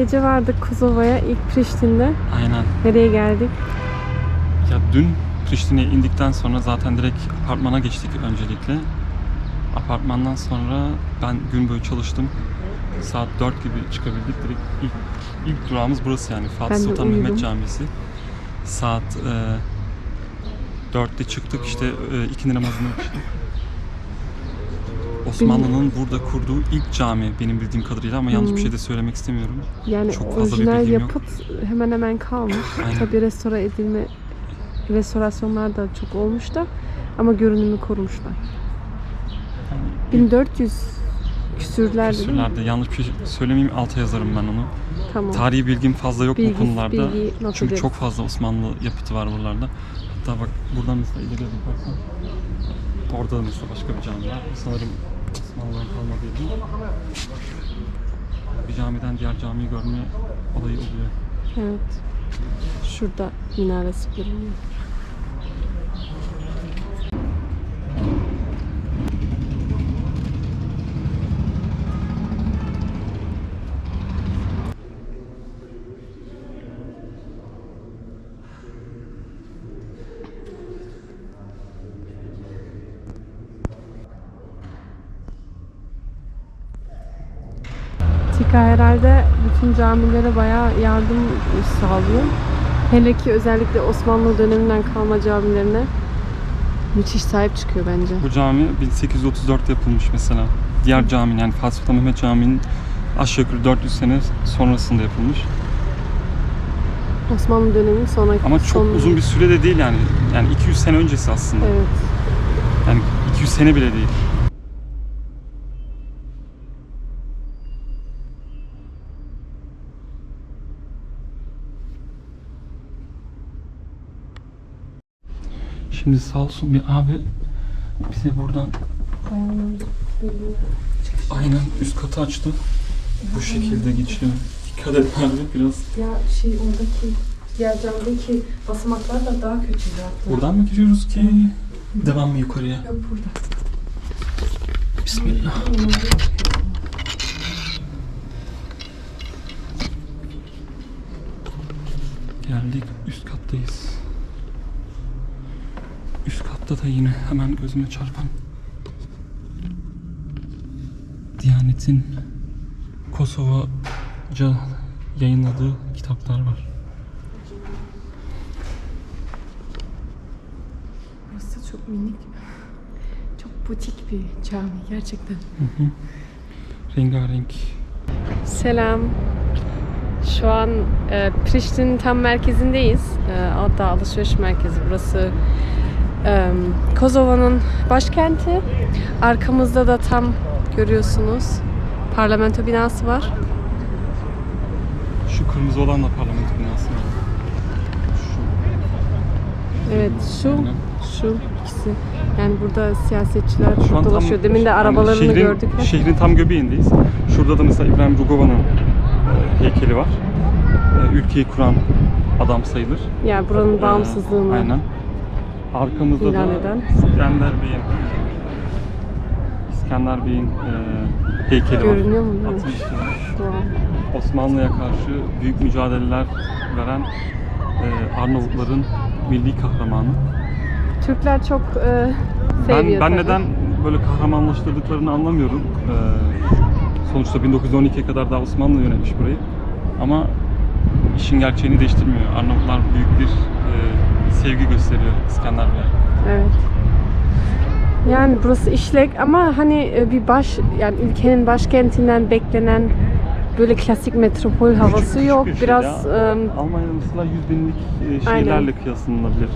gece vardık Kosova'ya ilk Priştine'de. Aynen. Nereye geldik? Ya dün Priştine'ye indikten sonra zaten direkt apartmana geçtik öncelikle. Apartmandan sonra ben gün boyu çalıştım. Saat 4 gibi çıkabildik. Direkt ilk, ilk durağımız burası yani. Fatih Ben Sultan. Mehmet Camisi. Saat e, 4'te çıktık işte e, ikindi namazını. Osmanlı'nın burada kurduğu ilk cami benim bildiğim kadarıyla ama yanlış bir Hmm. şey de söylemek istemiyorum. Yani Çok fazla bir orijinal bilgim yok. yapıt hemen hemen kalmış. Aynen. Tabii restore edilme, restorasyonlar da çok olmuş da ama görünümü korumuşlar. Yani 1400 küsürlerde değil mi? küsürlerde yanlış bir şey söylemeyeyim alta yazarım ben onu. Tamam. Tarihi bilgim fazla yok Bilgi- bu konularda. bilgi not Çünkü ederiz. çok fazla Osmanlı yapıtı var buralarda. Hatta bak buradan mesela ileriye bakarsan orada da mesela başka bir cami var. Sanırım Osmanlı'dan kalma mi? Bir camiden diğer camiyi görme olayı oluyor. Evet. Şurada minaresi görünüyor. Tika herhalde bütün camilere bayağı yardım sağlıyor. Hele ki özellikle Osmanlı döneminden kalma camilerine müthiş sahip çıkıyor bence. Bu cami 1834 yapılmış mesela. Diğer cami yani Fatih Sultan Mehmet Camii'nin aşağı yukarı 400 sene sonrasında yapılmış. Osmanlı döneminin sonraki Ama çok son- uzun bir süre de değil yani. Yani 200 sene öncesi aslında. Evet. Yani 200 sene bile değil. Şimdi sağ olsun bir abi bize buradan aynen üst katı açtı. Bu şekilde geçiyor. Dikkat et abi biraz. Ya şey oradaki diğer camdaki basamaklar da daha kötü zaten. Buradan mı giriyoruz ki? Devam mı yukarıya? Yok burada. Bismillah. Geldik üst kattayız. Üst katta da yine hemen gözüme çarpan Diyanet'in Kosovaca yayınladığı kitaplar var. Burası çok minik. Çok butik bir cami gerçekten. Rengarenk. Selam. Şu an e, Priştine'nin tam merkezindeyiz. E, hatta alışveriş merkezi burası. Kosova'nın başkenti. Arkamızda da tam görüyorsunuz parlamento binası var. Şu kırmızı olan da parlamento binası. Şu Evet şu şu ikisi. Yani burada siyasetçiler Şu an çok tam dolaşıyor. Demin de arabalarını şehrin, gördük. Şehrin tam göbeğindeyiz. Şurada da mesela İbrahim Rugova'nın e, heykeli var. E, ülkeyi kuran adam sayılır. Yani buranın E, bağımsızlığını aynen. Arkamızda ilan da eden. İskender Bey'in İskender Bey'in e, heykeli var. görünüyor mu? Osmanlı'ya karşı büyük mücadeleler veren e, Arnavutların milli kahramanı. Türkler çok e, Ben, seviyor ben tabii. neden böyle kahramanlaştırdıklarını anlamıyorum. Ee, sonuçta 1912'ye kadar daha Osmanlı yönetmiş burayı. Ama işin gerçeğini değiştirmiyor. Arnavutlar büyük bir e, sevgi gösteriyor İskender Bey'e. Evet. Yani burası işlek ama hani e, bir baş yani ülkenin başkentinden beklenen böyle klasik metropol havası küçük yok. bir şey Biraz ya. e, Almanya mesela 100 binlik e, şehirlerle kıyaslanılabilir.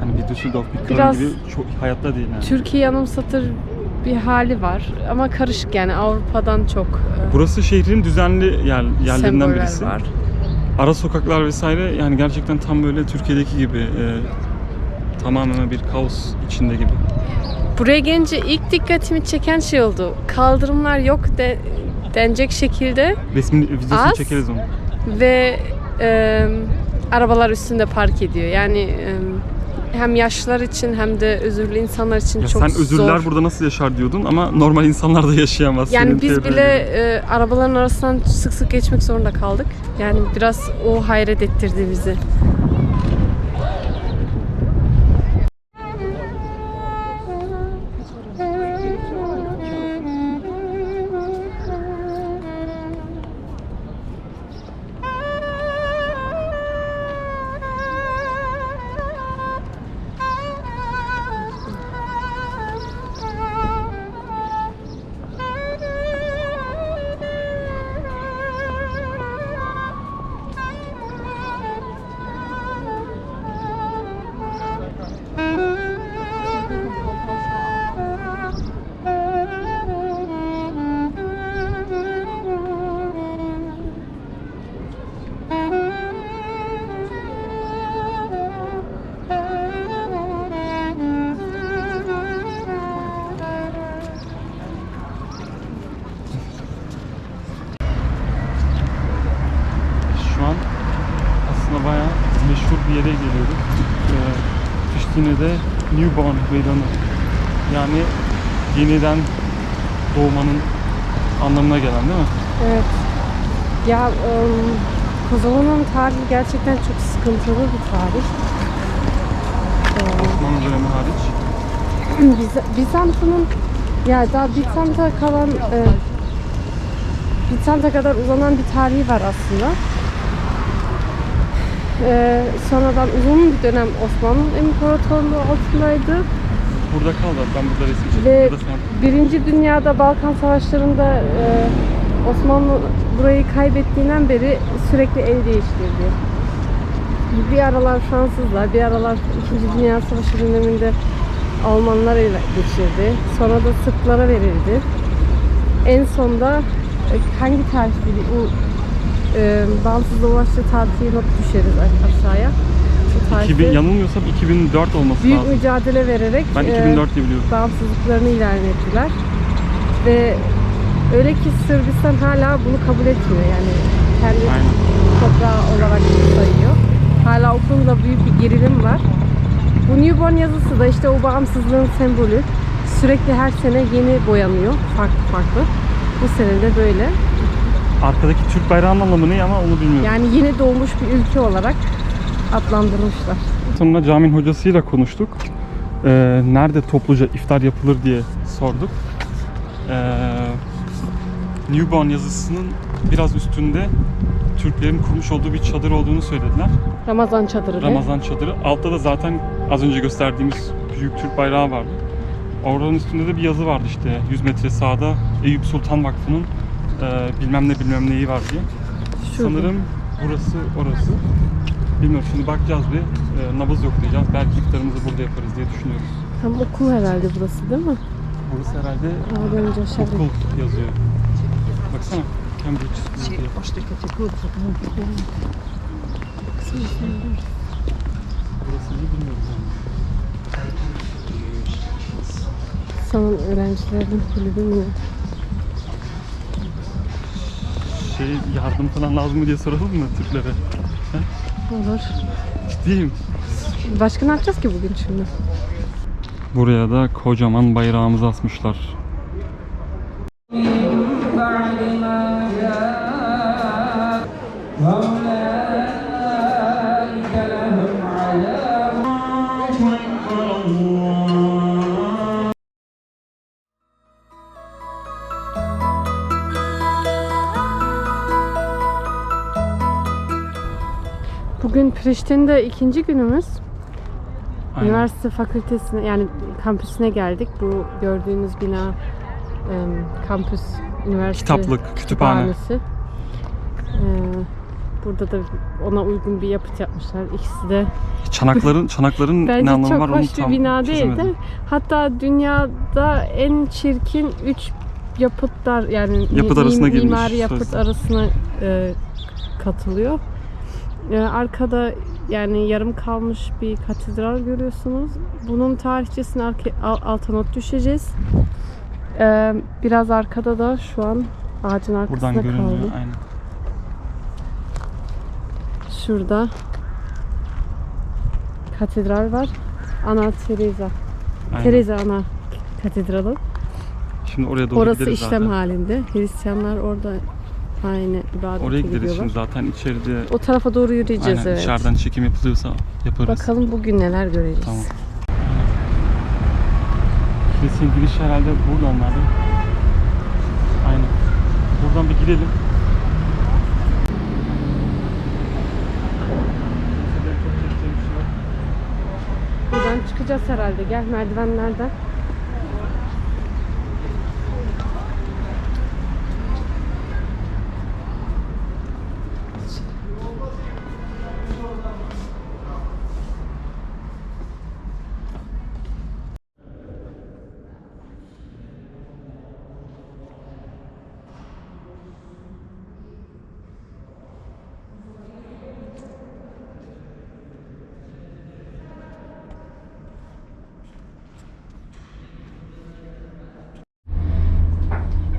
Hani bir Düsseldorf, bir Köln Biraz gibi çok hayatta değil yani. Türkiye yanımsatır bir hali var ama karışık yani Avrupa'dan çok e, Burası şehrin düzenli yer, yerlerinden birisi. var. Ara sokaklar vesaire yani gerçekten tam böyle Türkiye'deki gibi e, tamamen bir kaos içinde gibi. Buraya gelince ilk dikkatimi çeken şey oldu. Kaldırımlar yok de, denecek şekilde Resmin videosunu Az. çekeriz onu. ve e, arabalar üstünde park ediyor. Yani e, hem yaşlılar için hem de özürlü insanlar için Ya çok sen özürler zor. burada nasıl yaşar diyordun ama normal insanlar da yaşayamaz. Yani biz bile e, arabaların arasından sık sık geçmek zorunda kaldık. Yani biraz o hayret ettirdi bizi. Bir yere geliyoruz. Ee, Priştine'de Newborn Meydanı. Yani yeniden doğmanın anlamına gelen değil mi? Evet. Ya ım, Kosova'nın tarihi gerçekten çok sıkıntılı bir tarih. Ee, Osmanlı dönemi hariç. Biz- Bizant'ın ya daha Bizant'a kalan e, Bizant'a kadar uzanan bir tarihi var aslında. E, sonradan uzun bir dönem Osmanlı İmparatorluğu altındaydı. Burada kal da ben burada resim çekeyim. Ve Burada Birinci Dünya'da Balkan Savaşları'nda e, Osmanlı burayı kaybettiğinden beri sürekli el değiştirdi. Bir aralar Fransızlar, bir aralar İkinci Dünya Savaşı döneminde Almanlar ele geçirdi. Sonra da Sırplara verildi. En sonda e, hangi tarihti? E, bağımsız ulaştı tarihi not düşeriz aşağıya. Bu tarihte 2000, yanılmıyorsam 2004 olması büyük lazım. mücadele vererek Ben e, 2004 diye biliyorum. bağımsızlıklarını ilan ettiler. Ve öyle ki Sırbistan hala bunu kabul etmiyor. Yani kendi Aynen. toprağı olarak sayıyor. Hala o konuda büyük bir gerilim var. Bu newborn yazısı da işte o bağımsızlığın sembolü. Sürekli her sene yeni boyanıyor. Farklı farklı. Bu sene de böyle. Arkadaki Türk bayrağının anlamı ne ama onu bilmiyorum. Yani yeni doğmuş bir ülke olarak adlandırmışlar. Sonra caminin hocasıyla konuştuk. Ee, nerede topluca iftar yapılır diye sorduk. Ee, Newborn yazısının biraz üstünde Türklerin kurmuş olduğu bir çadır olduğunu söylediler. Ramazan çadırı. Ramazan çadırı. Altta da zaten az önce gösterdiğimiz büyük Türk bayrağı vardı. Oranın üstünde de bir yazı vardı işte 100 metre sağda Eyüp Sultan Vakfı'nın e, bilmem ne bilmem neyi var diye. Şurada. Sanırım burası orası. Bilmiyorum şimdi bakacağız bir. E, nabız yoklayacağız. Belki iftarımızı burada yaparız diye düşünüyoruz. Tam okul herhalde burası değil mi? Burası herhalde aşağı. okul yazıyor. Baksana Cambridge School diye. Burası iyi bilmiyorum yani. Sanırım öğrencilerin kulübü mü? Şey yardım falan lazım mı diye soralım mı Türklere? Olur. Ciddiyim. Başka ne yapacağız ki bugün şimdi? Buraya da kocaman bayrağımızı asmışlar. Bugün Priştine'de ikinci günümüz. Aynen. Üniversite fakültesine yani kampüsüne geldik. Bu gördüğünüz bina kampüs üniversite Kitaplık, kütüphane. kütüphanesi. Burada da ona uygun bir yapıt yapmışlar. İkisi de Çanakların çanakların ne bence anlamı çok var onu hoş bir tam bina değil de hatta dünyada en çirkin 3 yapıtlar yani Yapıt arasına girmiş mimari yapıt sözde. arasına e, katılıyor. E, arkada yani yarım kalmış bir katedral görüyorsunuz. Bunun al- alta not düşeceğiz. E, biraz arkada da şu an ağacın arkasında Buradan görünüyor kaldı. aynen. Şurada katedral var. Ana Teresa. Aynen. Teresa Ana Katedralı. Şimdi oraya doğru Orası işlem zaten. halinde. Hristiyanlar orada aynı ibadete Oraya gideriz gidiyorlar. şimdi zaten içeride O tarafa doğru yürüyeceğiz aynen evet. dışarıdan çekim yapılıyorsa yaparız. Bakalım bugün neler göreceğiz. Tamam. Kilisenin giriş herhalde buradan nerede? Aynen. Buradan bir girelim. Buradan çıkacağız herhalde. Gel merdivenlerden.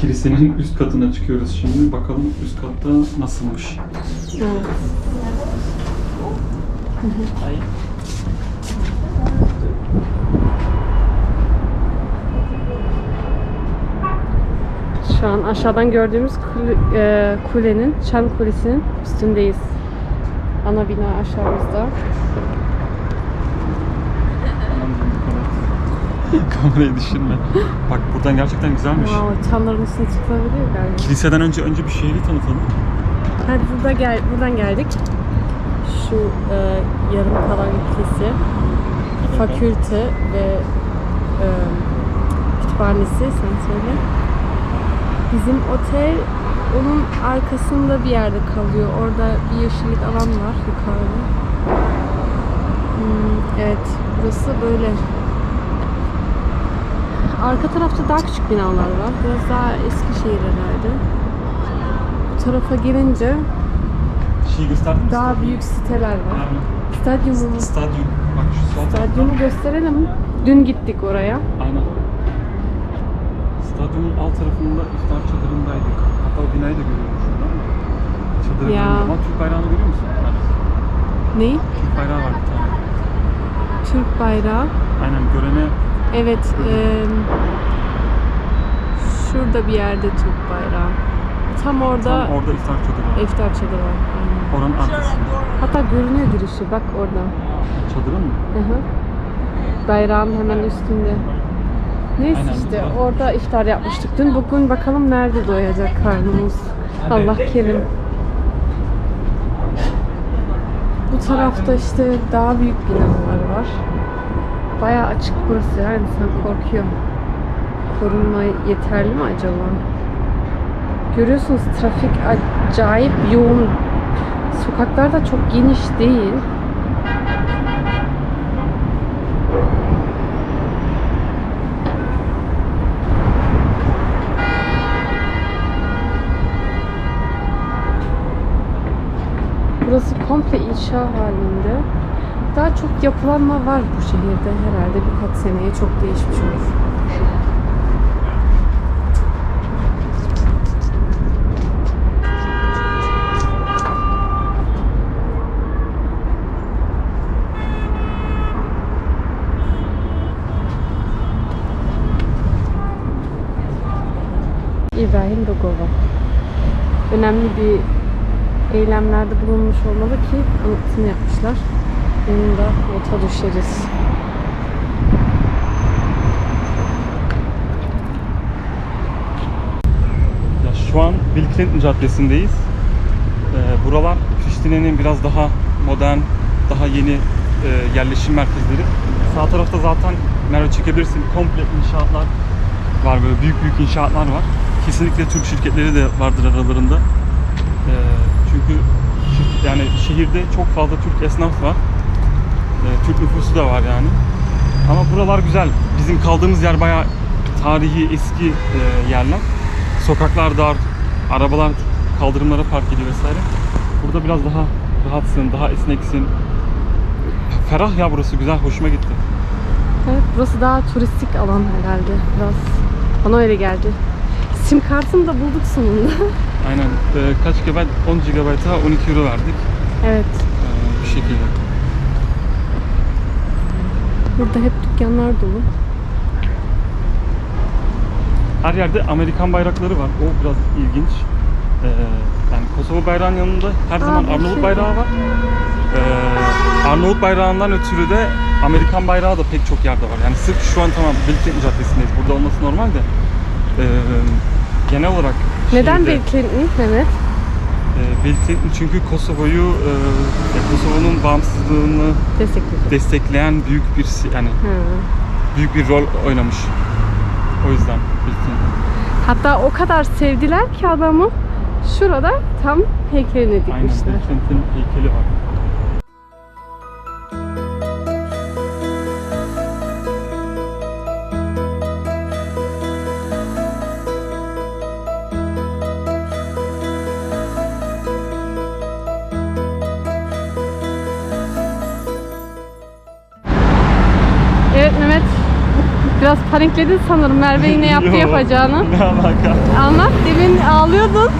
Kilisenin üst katına çıkıyoruz şimdi. Bakalım üst katta nasılmış. Şu an aşağıdan gördüğümüz kule- e, kulenin, Şam Kulesi'nin üstündeyiz. Ana bina aşağımızda. Aman diyeyim, dikkat et. Kamerayı düşürme. Bak buradan gerçekten güzelmiş. Wow, çanların üstüne çıkılabiliyor galiba. Kiliseden önce önce bir şehri tanıtalım. Hadi burada gel, buradan geldik. Şu e, yarım kalan kilise, fakülte ve e, kütüphanesi sen söyle. Bizim otel onun arkasında bir yerde kalıyor. Orada bir yeşillik alan var yukarıda. Hmm, evet, burası böyle. Arka tarafta daha küçük binalar var. Biraz daha eski şehir herhalde. Bu tarafa gelince Şeyi gösterdin mi? daha büyük siteler var. Aynen. Stadyumu, Stadyum. Bak şu sol stadyumu gösterelim. Dün gittik oraya. Aynen. Stadyumun alt tarafında iftar çadırındaydık. Hatta o binayı da görüyorum şurada ama. Çadırı Ya. görüyorum ama Türk bayrağını görüyor musun? Neyi? Türk bayrağı var bir tane. Türk bayrağı. Aynen görene Evet. eee, şurada bir yerde Türk bayrağı. Tam orada tam orada iftar çadırı var. iftar çadırı var. Aynen. Oranın arkasında. Hatta görünüyor girişi. Bak oradan. Çadırın mı? Hı hı. Bayrağın hemen üstünde. Neyse Aynen, işte orada iftar yapmıştık dün. Bugün bakalım nerede doyacak karnımız. Allah kerim. Bu tarafta işte daha büyük binalar var. Bayağı açık burası ya. İnsan korkuyor. Korunma yeterli mi acaba? Görüyorsunuz trafik acayip yoğun. Sokaklar da çok geniş değil. Burası komple inşa halinde. Daha çok yapılanma var bu şehirde herhalde birkaç seneye çok değişmiş olur. İbrahim Rogova. Önemli bir eylemlerde bulunmuş olmalı ki anıtını yapmışlar. Nota düşeriz. Ya şu an Bill Clinton Caddesi'ndeyiz. Ee, buralar Priştine'nin biraz daha modern, daha yeni e, yerleşim merkezleri. Sağ tarafta zaten Merve çekebilirsin. Komple inşaatlar var böyle büyük büyük inşaatlar var. Kesinlikle Türk şirketleri de vardır aralarında. Ee, çünkü yani şehirde çok fazla Türk esnaf var. Ee, Türk nüfusu da var yani. Ama buralar güzel. Bizim kaldığımız yer bayağı tarihi eski e, yerler. Sokaklar dar, arabalar kaldırımlara park ediyor vesaire. Burada biraz daha rahatsın, daha esneksin. Ferah ya burası güzel, hoşuma gitti. Evet burası daha turistik alan herhalde biraz. Bana öyle geldi. Sim kartını da bulduk sonunda. Aynen. Ee, kaç GB? 10 GB'a 12 euro verdik. evet. Ee, bir şekilde. Burada hep dükkanlar dolu. Her yerde Amerikan bayrakları var. O biraz ilginç. Ee, yani Kosova bayrağının yanında her zaman bu Arnavut şey. bayrağı var. Ee, Arnavut bayrağından ötürü de Amerikan bayrağı da pek çok yerde var. Yani sırf şu an tamam Bilkent Caddesi'ndeyiz. Burada olması normal de. ee, genel olarak Neden şehirde- Bill Clinton Mehmet? Bill Clinton çünkü Kosova'yı, e, Kosova'nın bağımsızlığını destekleyen büyük bir yani Ha. büyük bir rol oynamış. O yüzden Clinton. Hatta o kadar sevdiler ki adamı şurada tam heykelini Aynen dikmişler. Clinton heykeli var. Biraz panikledin sanırım Merve yine yaptı Yo, yapacağını. Ne alaka? Anlat demin ağlıyordun.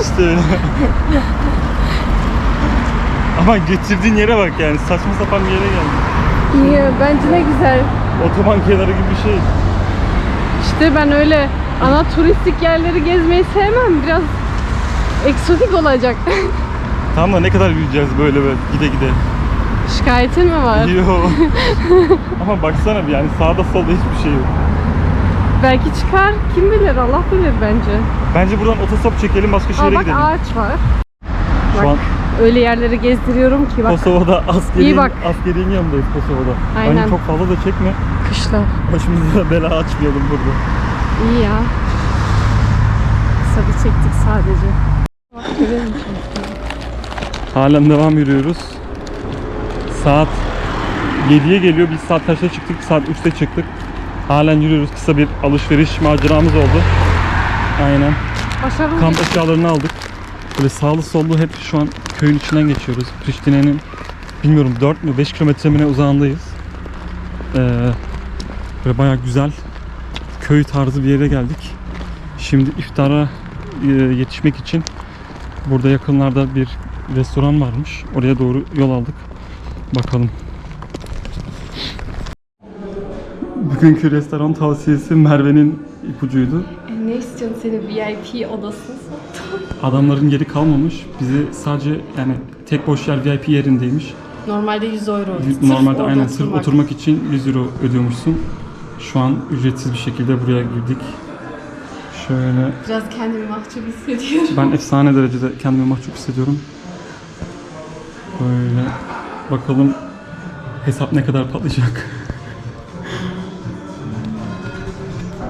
İşte öyle. Ama getirdiğin yere bak yani saçma sapan bir yere geldi. Niye? Bence ne güzel. Otoban kenarı gibi bir şey. İşte ben öyle ana turistik yerleri gezmeyi sevmem. Biraz eksotik olacak. Tamam da ne kadar yürüyeceğiz böyle böyle gide gide. Şikayetin mi var? Yo. Ama baksana bir yani sağda solda hiçbir şey yok. Belki çıkar. Kim bilir? Allah bilir bence. Bence buradan otostop çekelim başka Aa şehre bak gidelim. ağaç var. Şu Bak an öyle yerleri gezdiriyorum ki bak Kosova'da askeriyin, İyi bak. askeriyin yanındayız Kosova'da. Aynen. Bence çok fazla da çekme. kışla. Başımıza bela açmayalım burada. İyi ya. Kısa bir çektik sadece. Bak görüyor musun? Halen devam yürüyoruz. Saat 7'ye geliyor. Biz saat kaçta çıktık? Saat 3'te çıktık. Halen yürüyoruz. Kısa bir alışveriş maceramız oldu. Aynen. Başarılı Kamp eşyalarını aldık. Böyle sağlı sollu hep şu an köyün içinden geçiyoruz. Priştine'nin bilmiyorum 4 mü 5 kilometre mi ne uzağındayız. Ee, böyle bayağı güzel köy tarzı bir yere geldik. Şimdi iftara e, yetişmek için burada yakınlarda bir restoran varmış. Oraya doğru yol aldık. Bakalım. Bugünkü restoran tavsiyesi Merve'nin ipucuydu. Ne istiyorsun seni VIP odasına Adamların yeri kalmamış. Bizi sadece yani tek boş yer VIP yerindeymiş. Normalde 100 euro. Normalde aynen sırf oturmak için 100 euro ödüyormuşsun. Şu an ücretsiz bir şekilde buraya girdik. Şöyle Biraz kendimi mahcup hissediyorum. ben efsane derecede kendimi mahcup hissediyorum. Böyle bakalım hesap ne kadar patlayacak.